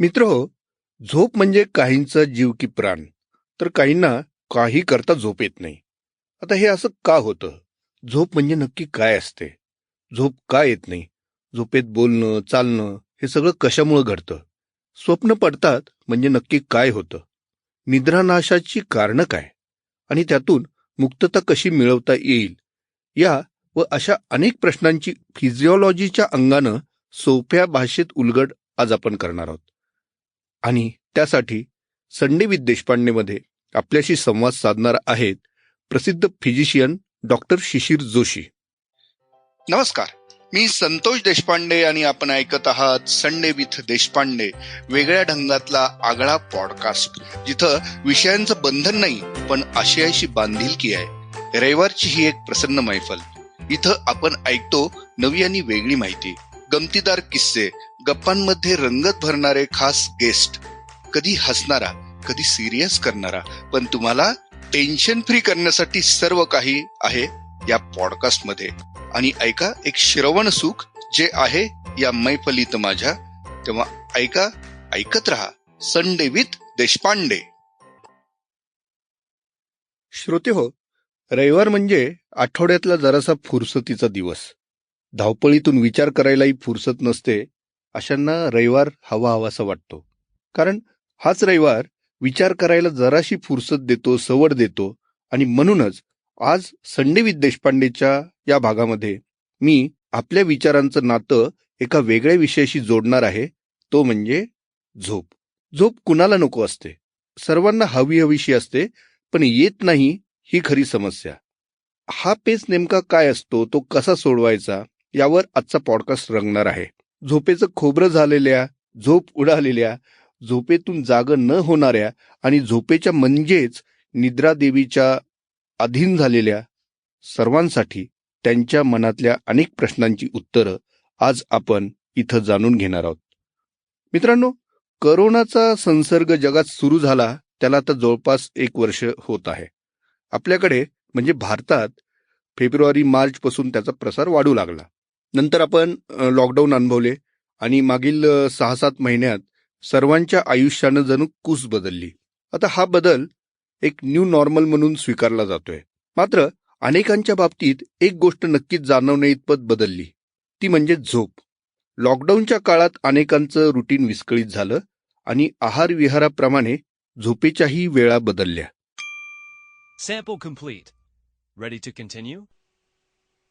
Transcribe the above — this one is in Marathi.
मित्र झोप म्हणजे काहींचा जीव की प्राण तर काहींना काही करता झोप येत नाही. आता हे असं का होतं? झोप म्हणजे नक्की काय असते? झोप का येत नाही? झोपेत बोलणं चालणं हे सगळं कशामुळं घडतं? स्वप्न पडतात म्हणजे नक्की काय होतं? निद्रानाशाची कारणं काय? आणि त्यातून मुक्तता कशी मिळवता येईल? या व अशा अनेक प्रश्नांची फिजिओलॉजीच्या अंगानं सोप्या भाषेत उलगड आज आपण करणार आहोत. आणि त्यासाठी संडे विथ देशपांडेमध्ये आपल्याशी संवाद साधणार आहेत प्रसिद्ध फिजिशियन डॉक्टर शिशिर जोशी. नमस्कार. मी संतोष देशपांडे आणि आपण ऐकत आहात संडे विथ देशपांडे वेगळ्या ढंगातला आगळा पॉडकास्ट जिथं विषयांचं बंधन नाही पण आशयाशी बांधिलकी आहे. रविवारची ही एक प्रसन्न मैफल. इथं आपण ऐकतो नवी आणि वेगळी माहिती. गमतीदार किस्से गप्पांमध्ये रंगत भरणारे खास गेस्ट कधी हसणारा कधी सिरियस करणारा पण तुम्हाला टेन्शन फ्री करण्यासाठी सर्व काही आहे या पॉडकास्टमध्ये आणि ऐका एक श्रवण सुख जे आहे या मैफलीत माझ्या. तेव्हा ऐका ऐकत रहा संडे विथ देशपांडे. श्रोते हो रविवार म्हणजे आठवड्यातला जरासा फुरसतीचा दिवस. धावपळीतून विचार करायलाही फुरसत नसते अशांना रविवार हवा हवासा वाटतो. कारण हाच रविवार विचार करायला जराशी फुरसत देतो सवड देतो आणि म्हणूनच आज संडे देशपांडेच्या या भागामध्ये मी आपल्या विचारांचं नातं एका वेगळ्या विषयाशी जोडणार आहे तो म्हणजे झोप. झोप कुणाला नको असते? सर्वांना हवी हवीशी असते पण येत नाही ही खरी समस्या. हा पेच नेमका काय असतो तो कसा सोडवायचा यावर आजचा पॉडकास्ट रंगणार आहे. झोपेचं खोबरं झालेल्या झोप उडालेल्या झोपेतून जाग न होणाऱ्या आणि झोपेच्या म्हणजेच निद्रा देवीच्या अधीन झालेल्या सर्वांसाठी त्यांच्या मनातल्या अनेक प्रश्नांची उत्तरं आज आपण इथं जाणून घेणार आहोत. मित्रांनो करोनाचा संसर्ग जगात सुरू झाला त्याला आता जवळपास एक वर्ष होत आहे. आपल्याकडे म्हणजे भारतात फेब्रुवारी मार्चपासून त्याचा प्रसार वाढू लागला. नंतर आपण लॉकडाऊन अनुभवले आणि मागील सहा सात महिन्यात सर्वांच्या आयुष्यानं जणू कूस बदलली. आता हा बदल एक न्यू नॉर्मल म्हणून स्वीकारला जातोय. मात्र अनेकांच्या बाबतीत एक गोष्ट नक्कीच जाणवणे इतपत बदलली. ती म्हणजे झोप. लॉकडाऊनच्या काळात अनेकांचं रुटीन विस्कळीत झालं आणि आहार विहाराप्रमाणे झोपेच्याही वेळा बदलल्या.